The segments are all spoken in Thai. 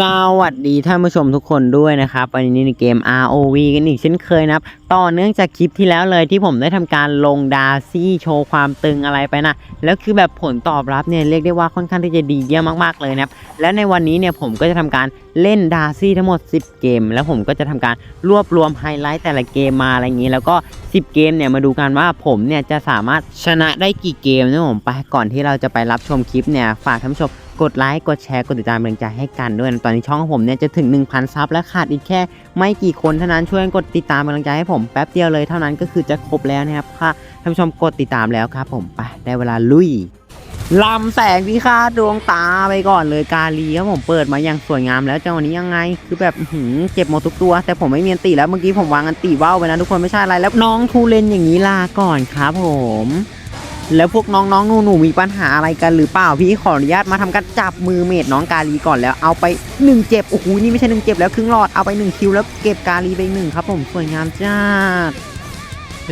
สวัสดีท่านผู้ชมทุกคนด้วยนะครับวันนี้ในเกม ROV กันอีกเช่นเคยนะครับ ต่อเนื่องจากคลิปที่แล้วเลยที่ผมได้ทำการลงดาร์ซี่โชว์ความตึงอะไรไปนะ แล้วคือแบบผลตอบรับเนี่ยเรียกได้ว่าค่อนข้างที่จะดีเยี่ยมมากๆเลยนะครับ และในวันนี้เนี่ยผมก็จะทำการเล่นดาร์ซี่ทั้งหมด 10 เกม แล้วผมก็จะทำการรวบรวมไฮไลท์แต่ละเกมมาอะไรอย่างนี้ แล้วก็ 10 เกมเนี่ยมาดูกันว่าผมเนี่ยจะสามารถชนะได้กี่เกมนะผมไปก่อนที่เราจะไปรับชมคลิปเนี่ยฝากท่านผู้ชม กดไลค์ กดแชร์ กดติดตามเป็นกำลังใจให้กันด้วยนะตอนนี้ช่องของผมเนี่ยจะถึง 1,000 ซับและขาดอีกแค่ ไม่กี่คนเท่านั้นช่วยกดติดตามเป็นกำลังใจให้ผมแป๊บเดียวเลยเท่านั้นก็คือจะครบแล้วนะครับค่ะท่านผู้ชมกดติดตามแล้วครับผมไปได้เวลาลุยลำแสงพิฆาตดวงตาไปก่อนเลยกาลีครับผมเปิดมาอย่างสวยงามแล้วจังหวะนี้ยังไง คือแบบหือเจ็บหมดทุกตัว แต่ผมไม่มีอันตีแล้วเมื่อกี้ผมวางอันตีว่าวไปนะทุกคนไม่ใช่อะไรแล้วน้องทูเลนอย่างนี้ลาก่อนครับผม แล้วพวกน้องๆหนูๆมีปัญหาอะไรกันหรือเปล่าพี่ขออนุญาตมาทำการจับมือเมดน้องกาลีก่อนแล้วเอาไปหนึ่งเจ็บโอ้โหนี่ไม่ใช่หนึ่งเจ็บแล้วครึ่งหลอดเอาไปหนึ่งคิวแล้วเก็บกาลีไปหนึ่งครับผมสวยงามจ้า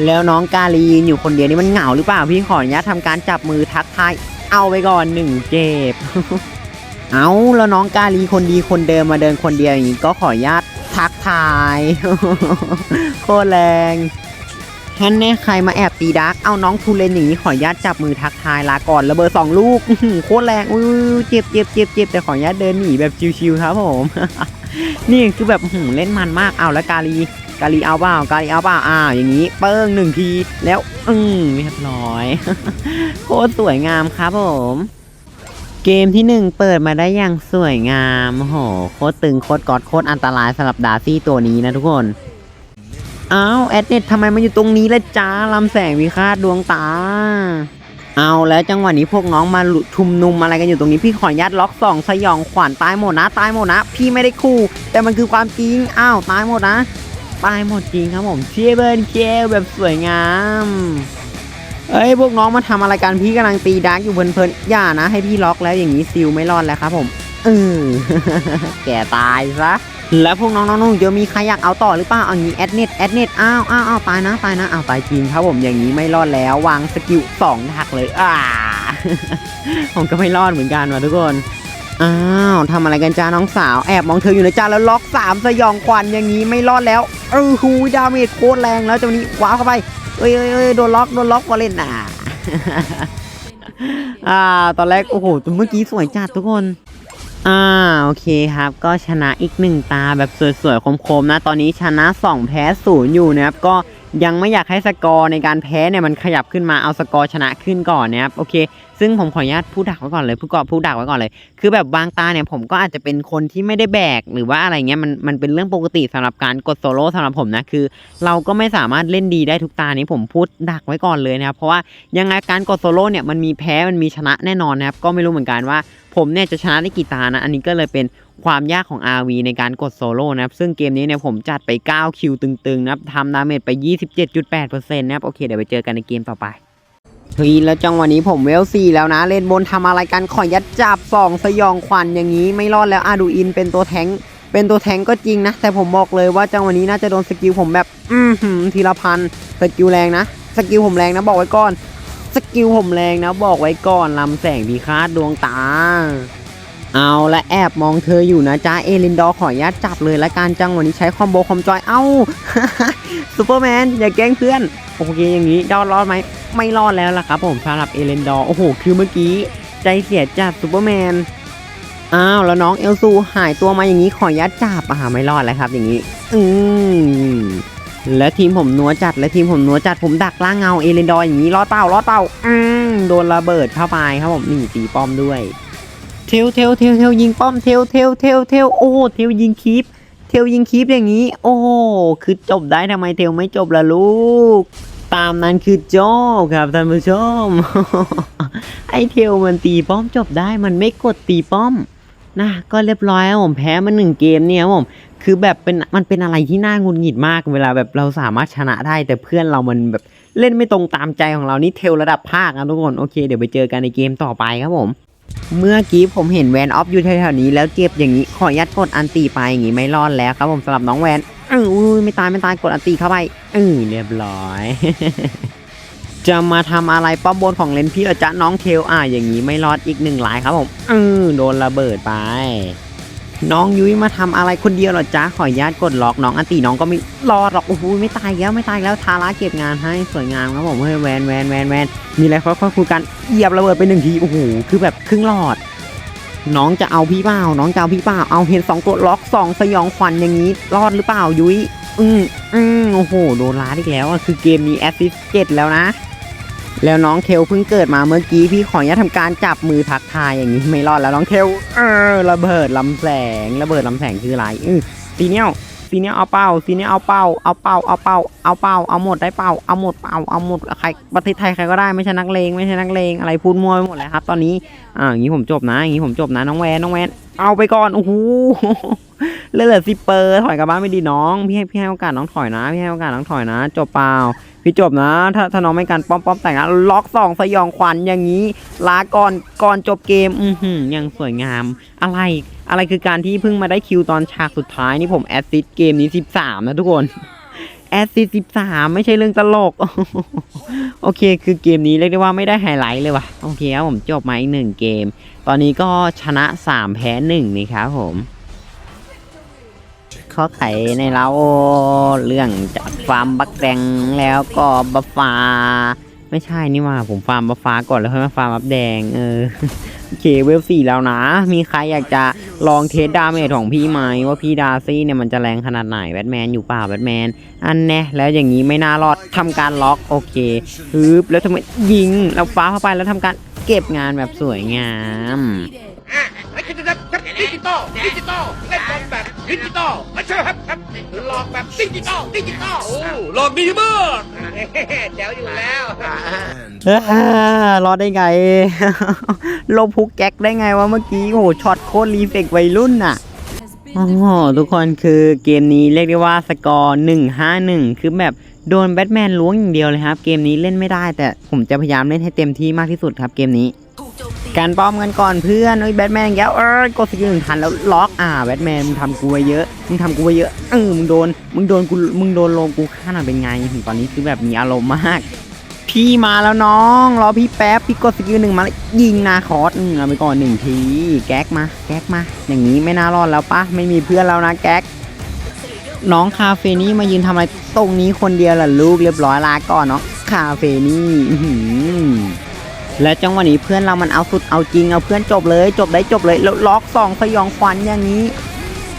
แล้วน้องกาลีอยู่คนเดียวนี่มันเหงาหรือเปล่าพี่ขออนุญาตทำการจับมือทักทายเอาไปก่อนหนึ่งเจ็บเอาแล้วน้องกาลีคนดีคนเดิมมาเดินคนเดียวอย่างนี้ก็ขออนุญาตทักทายโคตรแรง ฮันแน่ใครมาแอบตีดัก เอาน้องทูเลนอย่างนี้ขออนุญาตจับมือทักทายลาก่อนระเบิดสองลูกโคตรแรงอุ้ยเจ็บเจ็บเจ็บเจ็บแต่ขออนุญาตเดินหนีแบบชิวๆครับผม นี่คือแบบหเล่นมันมากเอาแล้วกาลีกาลีเอาเปล่ากาลีเอาเปล่าอ้าอย่างนี้ เปิ้งหนึ่งทีแล้วอืมเรียบร้อย โคตรสวยงามครับผม เกมที่หนึ่งเปิดมาได้อย่างสวยงามโหโคตรตึงโคตรกอดโคตรอันตรายสำหรับดาซี่ตัวนี้นะทุกคน อ้าวแอดเน็ตทำไมมาอยู่ตรงนี้ละจ้าลำแสงวิฆาตดวงตา เอาแล้วจังหวะนี้พวกน้องมาลุชุมนุมอะไรกันอยู่ตรงนี้พี่ขออนุญาตล็อกสองสยองขวัญตายหมดนะ ตายหมดนะ พี่ไม่ได้คู่ แต่มันคือความจริงอ้าวตายหมดนะตายหมดจริงครับผมเชียร์เบิร์นเคลแบบสวยงามเอ้ยพวกน้องมาทำอะไรกันพี่กำลังตีดาร์กอยู่เพลินๆอย่านะ ให้พี่ล็อกแล้วอย่างนี้ซิลไม่รอดแล้วครับผมเออแกตายซะ แล้วพวกน้องๆนุ่งจะมีใครอยากเอาต่อหรือเปล่าเอางี้แอดเน็ตแอดเน็ตอ้าวอ้าวอ้าวตายนะตายนะอ้าวตายจริงครับผมอย่างนี้ไม่รอดแล้ววางสกิลสองทักเลยอ่าผมก็ไม่รอดเหมือนกันว่ะทุกคนอ้าวทำอะไรกันจ้าน้องสาวแอบมองเธออยู่นะจ้าแล้วล็อกสามสยองควันอย่างนี้ไม่รอดแล้วเออหูดาเมจโคตรแรงแล้วจังนี้ว้าวเข้าไปเอ้ยเอ้ยเอ้ยโดนล็อกโดนล็อกวอลเล่นอะอ่า ตอนแรกโอ้โหเมื่อกี้สวยจัดทุกคน อ่าโอเคครับ ก็ชนะอีกหนึ่งตาแบบสวยๆคมๆนะ ตอนนี้ชนะ 2 แพ้ศูนย์อยู่นะครับก็ ยังไม่อยากให้สกอร์ในการแพ้เนี่ยมันขยับขึ้นมาเอาสกอร์ชนะขึ้นก่อนนะครับโอเค ซึ่งผมขออนุญาตพูดดักไว้ก่อนเลยพูดก่อนพูดดักไว้ก่อนเลย คือแบบบางตาเนี่ยผมก็อาจจะเป็นคนที่ไม่ได้แบกหรือว่าอะไรเงี้ยมันมันเป็นเรื่องปกติสำหรับการกดโซโล่สำหรับผมนะคือ เราก็ไม่สามารถเล่นดีได้ทุกตานี้ผมพูดดักไว้ก่อนเลยนะครับเพราะว่ายังไงการกดโซโล่เนี่ยมันมีแพ้มันมีชนะแน่นอนนะครับก็ไม่รู้เหมือนกันว่า ผมเนี่ยจะชนะได้กี่ตานะอันนี้ก็เลยเป็นความยากของ RV ในการกดโซโล่นะครับ ซึ่งเกมนี้เนี่ยผมจัดไป 9 คิวตึงๆ นะครับทำดาเมจไป 27.8%นะครับ โอเค เดี๋ยวไปเจอกันในเกมต่อไปเฮ้ยแล้วจังหวะนี้ผมเวล4แล้วนะ เล่นบนทำอะไรกันขอยัดจับ2สยองขวัญอย่างนี้ไม่รอดแล้วอาดูอินเป็นตัวแทงเป็นตัวแทงก็จริงนะ แต่ผมบอกเลยว่าจังหวะนี้น่าจะโดนสกิลผมแบบ อือหือทีละพันสกิลแรงนะ สกิลผมแรงนะบอกไว้ก่อน สกิลผมแรงนะ บอกไว้ก่อนลำแสงพิฆาตดวงตา เอาและแอบมองเธออยู่นะจ้าเอลินดอขออนุญาตจับเลยละกันจังวันนี้ใช้คอมโบคอมจอยเอ้าซูเปอร์แมนอย่าแกล้งเพื่อนโอเคอย่างนี้ดอดรอดไหมไม่รอดแล้วล่ะครับผมสำหรับเอเลนดอโอ้โหคือเมื่อกี้ใจเสียจัดซูเปอร์แมนอ้าวแล้วน้องเอลซูหายตัวมาอย่างนี้ขออนุญาตจับอ่าไม่รอดแล้วครับ อย่างนี้ อืมและทีมผมนัวจัดและทีมผมนัวจัดผมดักล่างเงาเอเลนดอร์อย่างนี้รอดเป้ารอดเป้าอืมโดนระเบิดเข้าไปครับผมนี่ตีป้อมด้วย ทลเทลเทลเทลยิงป้อมเทลเทลเทลเทลโอ้เทลยิงคีปเทลยิงคีปอย่างนี้ โอ้คือจบได้ทำไมเทลไม่จบล่ะลูก ตามนั้นคือจบครับท่านผู้ชม ไอเทลมันตีป้อมจบได้มันไม่กดตีป้อมนะก็เรียบร้อยครับผมแพ้มาหนึ่งเกมเนี่ยครับผมคือแบบเป็นมันเป็นอะไรที่น่าหงุดหงิดมากเวลาแบบเราสามารถชนะได้แต่เพื่อนเรามันแบบเล่นไม่ตรงตามใจของเรานี่เทลระดับภาคนะทุกคนโอเคเดี๋ยวไปเจอกันในเกมต่อไปครับผม เมื่อกี้ผมเห็นแวนออฟอยู่แถวๆนี้แล้วเจ็บอย่างนี้ขอยัดกดอันตีไปอย่างนี้ไม่รอดแล้วครับผมสำหรับน้องแวนอออุ้ยไม่ตายไม่ตายกดอันตีเข้าไปอือเรียบร้อย จะมาทำอะไรป้อมบนของเลนพี่ละจ๊ะน้องเทลอะอย่างนี้ไม่รอดอีกหนึ่งหลายครับผมอือโดนระเบิดไป น้องยุ้ยมาทำอะไรคนเดียวหรอจ๊ะขออนุญาตกดล็อกน้องอันตีน้องก็ไม่รอดหรอกโอ้โหไม่ตายแล้วไม่ตายแล้วทาร่าเก็บงานให้สวยงามครับผมเฮ้ยแวนแวนแวนแวนมีอะไรค่อยๆคุยกันเหยียบระเบิดไปหนึ่งทีโอ้โหคือแบบครึ่งหลอด น้องจะเอาพี่เปล่าน้องจะเอาพี่เปล่าเอาเห็นสองตัวล็อกสองสยองขวัญอย่างนี้ รอดหรือเปล่ายุ้ยอืมอืมโอ้โหโดนล้าอีกแล้วคือเกมนี้แอสซิสเจ็ดแล้วนะ แล้วน้องเทลเพิ่งเกิดมาเมื่อกี้พี่ขออนุญาตทำการจับมือทักทายอย่างนี้ไม่รอดแล้วน้องเทลเออระเบิดลำแสงระเบิดลำแสงคืออะไรอือซีเนียลซีเนียลเอาเป้าซีเนียลเอาเป้าเอาเป้าเอาเป้าเอาเป้าเอาหมดได้เป้าเอาหมดเป้าเอาหมดใครประเทศไทยใครก็ได้ไม่ใช่นักเลงไม่ใช่นักเลงอะไรพูดมั่วไปหมดเลยครับ ตอนนี้อ่าอย่างนี้ผมจบนะอย่างนี้ผมจบนะน้องแวนน้องแวนเอาไปก่อนโอ้โหเลือเหลือสิเปอร์ถอยกลับบ้านไม่ดีน้อง พี่ให้พี่ให้โอกาสน้องถอยนะ พี่ให้โอกาสน้องถอยนะ จบเปล่า พี่จบนะ ถ้าถ้าน้องไม่การป้อมป้อมแต่งนะล็อกสองสยองขวัญอย่างนี้ ลาก่อนก่อนจบเกม อือหือยังสวยงาม อะไรอะไรคือการที่เพิ่งมาได้คิวตอนฉากสุดท้ายนี่ผมแอสซิสเกมนี้ 13 นะทุกคน แอสซิส13ไม่ใช่เรื่องตลก โอเค คือเกมนี้เรียกได้ว่าไม่ได้ไฮไลท์เลยว่ะ โอเคครับผมจบมาอีกหนึ่งเกม ตอนนี้ก็ชนะ3แพ้1นี่ครับผมเขาไขในเราเรื่องจากฟาร์มบักแดงแล้วก็บัฟฟ้า ไม่ใช่นี่ว่าผมฟาร์มบัฟฟ้าก่อนแล้วค่อยมาฟาร์มบัฟแดงเออ เคเวลสี่แล้วนะ มีใครอยากจะลองเทสดาเมจของพี่ไหมว่าพี่ดาซี่เนี่ยมันจะแรงขนาดไหนแบทแมนอยู่เปล่าแบทแมน อันแน่แล้วอย่างนี้ไม่น่ารอดทำการล็อกโอเคฮึบแล้วทำไมยิงแล้วฟ้าเข้าไปแล้วทำการเก็บงานแบบสวยงามดิจิตอลดิจิตอลเล่นบอลแบบ ดิจิตอลไม่ใช่ครับครับหลอกแบบดิจิตอลดิจิตอลโอ้หลอกดีมากเจ๋วอยู่แล้วเอ้อรอดได้ไงโลบพุกแก๊กได้ไงวะเมื่อกี้โอ้โหช็อตโคตรรีเฟกวัยรุ่นน่ะโอ้โหทุกคนคือเกมนี้เรียกได้ว่าสกอร์151คือแบบโดนแบทแมนล้วงอย่างเดียวเลยครับ เกมนี้เล่นไม่ได้แต่ผมจะพยายามเล่นให้เต็มที่มากที่สุดครับเกมนี้ การป้อมกันก่อนเพื่อนเอ้ยแบทแมนอย่างเงี้ยเอ้ยกดสกิลหนึ่งทันแล้วล็อกอ่าแบทแมนมึงทำกูไว้เยอะมึงทำกูไว้เยอะเออมึงโดนมึงโดนกูมึงโดนลงกูขนาดเป็นไงถึงตอนนี้คือแบบมีอารมณ์มาก พี่มาแล้วน้องรอพี่แป๊บพี่กดสกิลหนึ่งมาแล้วยิงนาคอสอืมเอาไปก่อนหนึ่งทีแก๊กมาแก๊กมา อย่างนี้ไม่น่ารอดแล้วปะไม่มีเพื่อนแล้วนะแก๊กน้องคาเฟนี่มายืนทำอะไรตรงนี้คนเดียวล่ะลูกเรียบร้อยลาก่อนเนาะคาเฟนี่ และจังหวะนี้เพื่อนเรามันเอาสุดเอาจริงเอาเพื่อนจบเลย จบได้จบเลยแล้วล็อกสองสยองขวัญอย่างนี้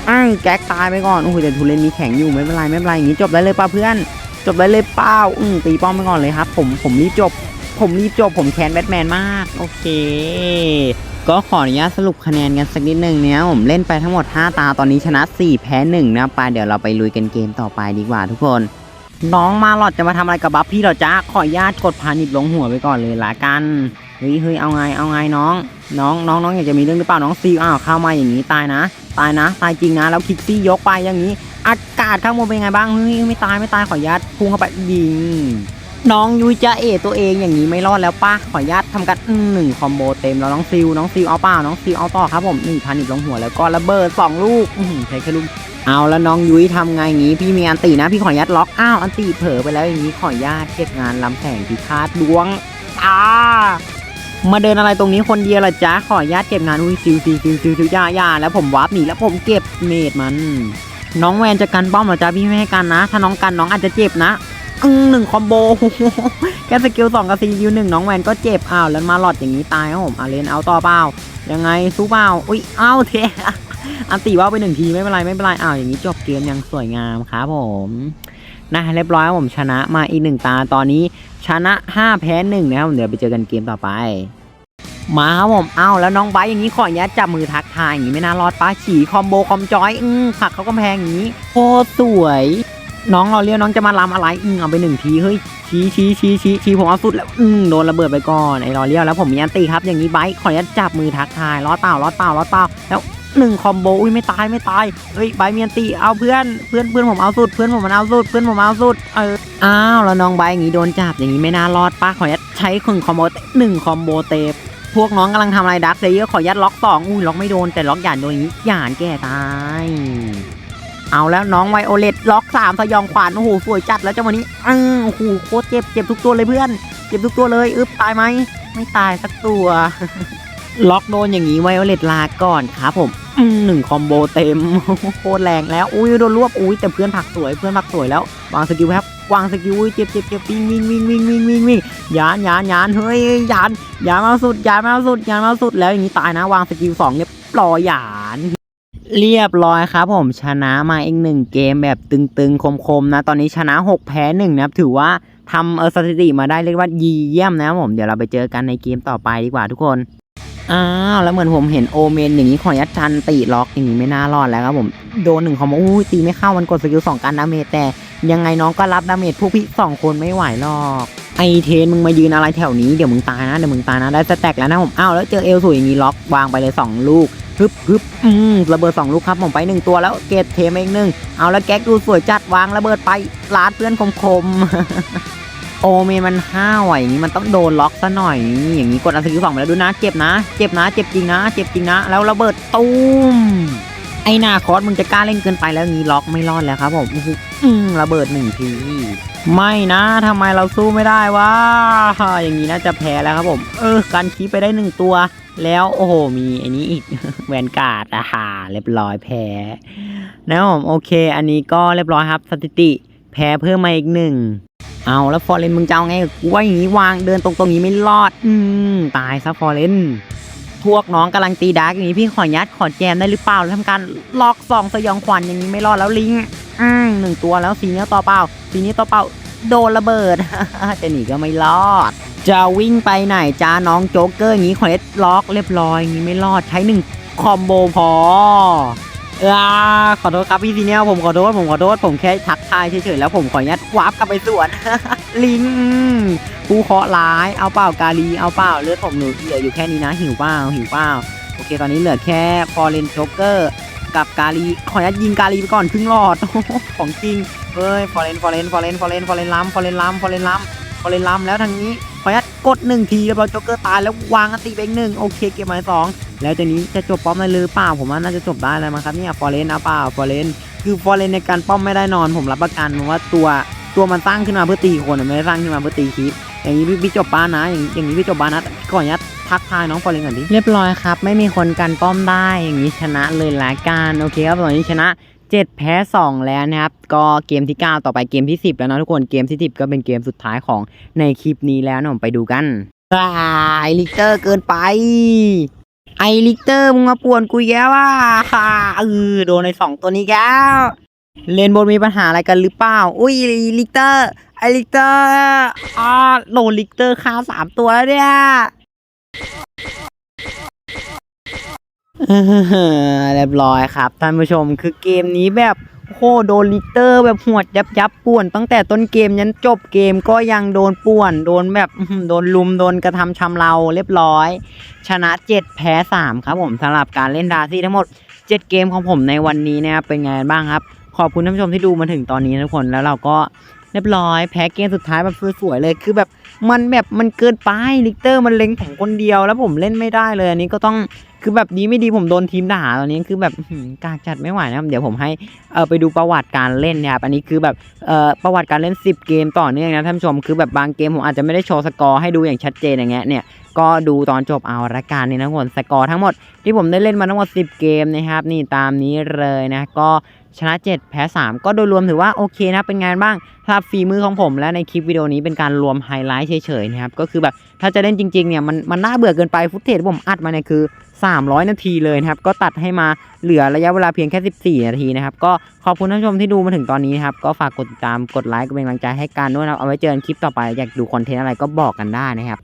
อ้างแก๊กตายไปก่อนโอ้โหแต่ทูเลนมีแข็งอยู่ไม่เป็นไรไม่เป็นไรอย่างนี้จบได้เลยป่ะเพื่อน จบได้เลยเป้าอืมตีป้อมไปก่อนเลยครับ ผมผมรีบจบ ผมรีบจบ ผมแคนแบทแมนมาก โอเค ก็ขออนุญาตสรุปคะแนนกันสักนิดหนึ่งเนี่ยผมเล่นไปทั้งหมด 5 ตาตอนนี้ชนะ 4 แพ้1นะไปเดี๋ยวเราไปลุยกันเกมต่อไปดีกว่าทุกคน น้องมาหลอดจะมาทำอะไรกับบัฟพี่เหรอจ๊ะขออนุญาตกดพานิบลงหัวไปก่อนเลยละกัน เฮ้ยเฮ้ยเอาไงเอาไงน้อง น้องน้องน้องอยากจะมีเรื่องหรือเปล่าน้องซีอ้าวเข้ามาอย่างนี้ตายนะ ตายนะตายจริงนะแล้วคิกซี่ยกไปอย่างนี้ อากาศข้างบนเป็นไงบ้างเฮ้ยไม่ตายไม่ตายขออนุญาตพุ่งเข้าไปยิง น้องยุ้ยจะเอตัวเองอย่างนี้ไม่รอดแล้วป้าขออนุญาตทำกันหนึ่งคอมโบเต็มแล้วน้องซิลน้องซิลเอาเปล่าน้องซิลเอาต่อครับผมนี่พันอีกลงหัวแล้วก็ระเบิดสองลูกใช้แค่ลูกเอาแล้วน้องยุ้ยทำไงอย่างนี้พี่มีอันตีนะพี่ขออนุญาตล็อกอ้าวอันตีเผลอไปแล้วอย่างนี้ขออนุญาตเก็บงานลำแสงพิฆาตดวงตามาเดินอะไรตรงนี้คนเดียวล่ะจ๊ะขออนุญาตเก็บงานอุ้ยซิลซิลซิลซิลซิลยายาแล้วผมวาร์ปหนีแล้วผมเก็บเมดมัน น้องแวนจะกันป้อมหรอจ๊ะพี่ไม่ให้กันนะ ถ้าน้องกันน้องอาจจะเจ็บนะ อึ้งหนึ่งคอมโบแค่สกิลสองกับสกิลหนึ่งน้องแวนก็เจ็บอ้าวแล้วมาหลอดอย่างนี้ตายครับผมอาเลนเอาต่อเปล่ายังไงสู้เปล่าอุ้ยอ้าวเทอันตีว่าไปหนึ่งทีไม่เป็นไรไม่เป็นไรอ้าวอย่างนี้จบเกมยังสวยงามครับผมนะเรียบร้อยผมชนะมาอีกหนึ่งตาตอนนี้ชนะห้าแพ้หนึ่งนะครับเดี๋ยวไปเจอกันเกมต่อไป มาครับผมเอ้าแล้วน้องไบอย่างนี้ขออนุญาตจับมือทักทายอย่างนี้ไม่น่ารอดป้าฉีคอมโบคอมจอยอือผักเขาก็แพงอย่างนี้โคตรสวย น้องเราเรียกน้องจะมาลำอะไรอือเอาไปหนึ่งทีเฮ้ยชี้ชี้ชี้ชี้ชี้ผมเอาสุดแล้วอือโดนระเบิดไปก่อนไอ้รอเรียวแล้วผมมีอันตีครับอย่างนี้ไบร์ขออนุญาตจับมือทักทายล้อเปล่าล้อเปล่าล้อเปล่าแล้วหนึ่งคอมโบอุ้ยไม่ตายไม่ตายเฮ้ยไบร์มีอันตีเอาเพื่อนเพื่อนเพื่อนผมเอาสุดเพื่อนผมมันเอาสุดเพื่อนผมเอาสุดเอออ้าวแล้วน้องไบร์อย่างนี้โดนจับอย่างนี้ไม่น่ารอดป้าขออนุญาตใช้คึงคอมโบหนึ่งคอมโบเตปพวกน้องกำลังทำอะไรดักเลเยอร์ขอยัดล็อกสองอุ้ยล็อกไม่โดนแต่ล็อกหยานโดนอย่างนี้หยานแก่ตาย เอาแล้วน้องไวโอเลตล็อกสามสยองขวานโอ้โหสวยจัดแล้วจังหวะนี้อือโอ้โหโคตรเจ็บเจ็บทุกตัวเลยเพื่อน เจ็บทุกตัวเลยอึ๊บตายไหมไม่ตายสักตัวล็อกโดนอย่างนี้ไวโอเลตลาก่อนครับผมหนึ่งคอมโบเต็มโคตรแรงแล้วอุ้ยโดนรวบอุ้ยแต่เพื่อนผักสวยเพื่อนผักสวยแล้ว วางสกิลครับวางสกิลอุ้ยเจ็บเจ็บเจ็บวิ่งวิ่งวิ่งวิ่งวิ่งวิ่งวิ่งยานยานยานเฮ้ยยานยานมาสุดยานมาสุดยานมาสุดแล้วอย่างนี้ตายนะ วางสกิลสองเนี่ยปล่อยยาน เรียบร้อยครับผมชนะมาอีกหนึ่งเกมแบบตึงๆ คมๆ นะ ตอนนี้ชนะ 6 แพ้1นะครับถือว่าทำเออสถิติมาได้เรียกว่ายีเยี่ยมนะครับผมเดี๋ยวเราไปเจอกันในเกมต่อไปดีกว่าทุกคนอ้าวแล้วเหมือนผมเห็นโอเมนอย่างนี้ขอยัดชันตีล็อกอย่างนี้ไม่น่ารอดแล้วครับผมโดนหนึ่งคอมอู้ยตีไม่เข้ามันกดสกิลสองการดาเมจแต่ยังไงน้องก็รับดาเมจพวกพี่สองคนไม่ไหวหรอกไอเทนมึงมายืนอะไรแถวนี้เดี๋ยวมึงตายนะเดี๋ยวมึงตายนะได้สแต็กแล้วนะผมอ้าวแล้วเจอเอลสวยอย่างนี้ล็อกวางไปเลยสองลูก ฮึบฮึบอืมระเบิดสองลูกครับผมไปหนึ่งตัวแล้วเกตเทมอีกหนึ่งเอาแล้วแก๊กดูสวยจัดวางระเบิดไปลาดเพื่อนคมๆโอเมนมันห้าวอย่างนี้มันต้องโดนล็อกซะหน่อย อย่างนี้กดอัลสกิลสองไปแล้วดูนะ เจ็บนะ เจ็บนะ เจ็บจริงนะ เจ็บจริงนะ แล้วระเบิดตูมไอหนาคอสมึงจะกล้าเล่นเกินไปแล้วงี้ล็อกไม่รอดแล้วครับผมอืมระเบิดหนึ่งที ไม่นะทำไมเราสู้ไม่ได้วะอย่างนี้น่าจะแพ้แล้วครับผม เออการคีไปได้หนึ่งตัว แล้วโอ้โหมีอันนี้อีกแวนการ์ดอาหาเรียบร้อยแพ้นะครับผมโอเค อันนี้ก็เรียบร้อยครับสถิติ แพ้เพิ่มมาอีกหนึ่งเอาแล้วฟอร์เรนมึงจะเอาไงกูว่าอย่างนี้วางเดินตรงตรงๆนี้ไม่รอด อืมตายซะฟอร์เรน พวกน้องกำลังตีดาร์กอย่างนี้พี่ขอยัดขอแจมได้หรือเปล่าแล้วทำการล็อกซองสยองขวัญอย่างนี้ไม่รอดแล้วลิงอืมหนึ่งตัวแล้วสีนี้ต่อเปล่าสีนี้ต่อเปล่าโดนระเบิดจะหนีก็ไม่รอด จะวิ่งไปไหนจ้าน้องโจ๊กเกอร์อย่างนี้ขอเอสล็อกเรียบร้อยอย่างนี้ไม่รอดใช้หนึ่งคอมโบพอ อาขอโทษครับพี่ซีเนียลผมขอโทษผมขอโทษผมแค่ทักทายเฉยๆแล้วผมขออนุญาตวาร์ปกลับไปสวน ลิงผู้เคาะร้ายเอาเปล่ากาลีเอาเปล่าเลือดผมหนูเหลืออยู่แค่นี้นะ หิวเปล่าหิวเปล่าโอเคตอนนี้เหลือแค่ฟอร์เรนโจ๊กเกอร์กับกาลีขออนุญาตยิงกาลีไปก่อนครึ่งหลอดของจริงเฮ้ยฟอร์เรนฟอร์เรนฟอร์เรนฟอร์เรนฟอร์เรนล้ำฟอร์เรนล้ำฟอร์เรนล้ำพอเลยล้ำแล้วทางนี้ ขออนุญาตกดหนึ่งทีแล้วเราโจ๊กเกอร์ตายแล้ววางอันตีไปอีกหนึ่งโอเคเก็บมาสองแล้วจากนี้จะจบป้อมได้หรือเปล่าผมว่าน่าจะจบได้แล้วมั้งครับเนี่ยฟอร์เรนเอาเปล่าฟอร์เรนคือฟอร์เรนในการป้อมไม่ได้นอนผมรับประกันว่าตัวตัวมันตั้งขึ้นมาเพื่อตีคนไม่ได้ตั้งขึ้นมาเพื่อตีคลิปอย่างนี้พี่จบบ้านนะ อย่างอย่างนี้พี่จบบ้านนะก่อนอนุญาตทักทายน้องฟอร์เรนก่อนดิเรียบร้อยครับ ไม่มีคนกันป้อมได้อย่างนี้ชนะเลยละกันโอเคครับตอนนี้ชนะ 7 แพ้ 2 แล้วนะครับ ก็เกมที่ 9 ต่อไปเกมที่ 10 แล้วนะทุกคนเกมที่ 10 ก็เป็นเกมสุดท้ายของในคลิปนี้แล้วนะผมไปดูกันไอลิกเตอร์เกินไป ไอลิกเตอร์มึงมาป่วนกูอีกแล้วว่าเออโดนในสองตัวนี้แก้วเลนบนมีปัญหาอะไรกันหรือเปล่า อุ้ยลิกเตอร์ ไอลิกเตอร์อ่าโดนลิกเตอร์ฆ่าสามตัวแล้วเนี่ย เรียบร้อยครับท่านผู้ชมคือเกมนี้แบบโอ้โดนลิเตอร์แบบหวดยับยับป่วน ตั้งแต่ต้นเกมยันจบเกมก็ยังโดนป่วน โดนแบบโดนลุมโดนกระทำชำเราเรียบร้อย ชนะ 7 แพ้ 3 ครับผมสำหรับการเล่นดาซี่ทั้งหมด 7 เกมของผมในวันนี้นะครับเป็นไงบ้างครับ ขอบคุณท่านผู้ชมที่ดูมาถึงตอนนี้ทุกคนแล้วเราก็เรียบร้อยแพ้เกมสุดท้ายแบบสวยๆเลยคือแบบมันแบบมันเกินไปลิเตอร์มันเล็งผมคนเดียว แล้วผมเล่นไม่ได้เลยอันนี้ก็ต้อง คือแบบดีไม่ดีผมโดนทีมด่าตอนนี้คือแบบกากจัดไม่ไหวนะครับ เดี๋ยวผมให้เออไปดูประวัติการเล่นนี่ยครับอันนี้คือแบบเออประวัติการเล่น 10 เกมต่อเนื่องนะท่านผู้ชมคือแบบบางเกมผมอาจจะไม่ได้โชว์สกอร์ให้ดูอย่างชัดเจนอย่างเงี้ยเนี่ยก็ดูตอนจบเอาละกันนี่นะทุกคนสกอร์ทั้งหมดที่ผมได้เล่นมาทั้งหมด 10 เกมนะครับนี่ตามนี้เลยนะก็ชนะ 7 แพ้ 3 ก็โดยรวมถือว่าโอเคนะ เป็นไงบ้างสำหรับฝีมือของผมและในคลิปวิดีโอนี้เป็นการรวมไฮไลท์เฉยๆนะครับ ก็คือแบบถ้าจะเล่นจริงๆเนี่ยมันมันน่าเบื่อเกินไปฟุตเทจผมอัดมาเนี่ยคือ 300 นาทีเลยนะครับ ก็ตัดให้มาเหลือระยะเวลาเพียงแค่ 14 นาทีนะครับ ก็ขอบคุณท่านผู้ชมที่ดูมาถึงตอนนี้นะครับ ก็ฝากกดติดตาม กดไลค์ กดเป็นกำลังใจให้กันด้วยนะครับ เอาไว้เจอกันคลิปต่อไป อยากดูคอนเทนต์อะไรก็บอกกันได้นะครับ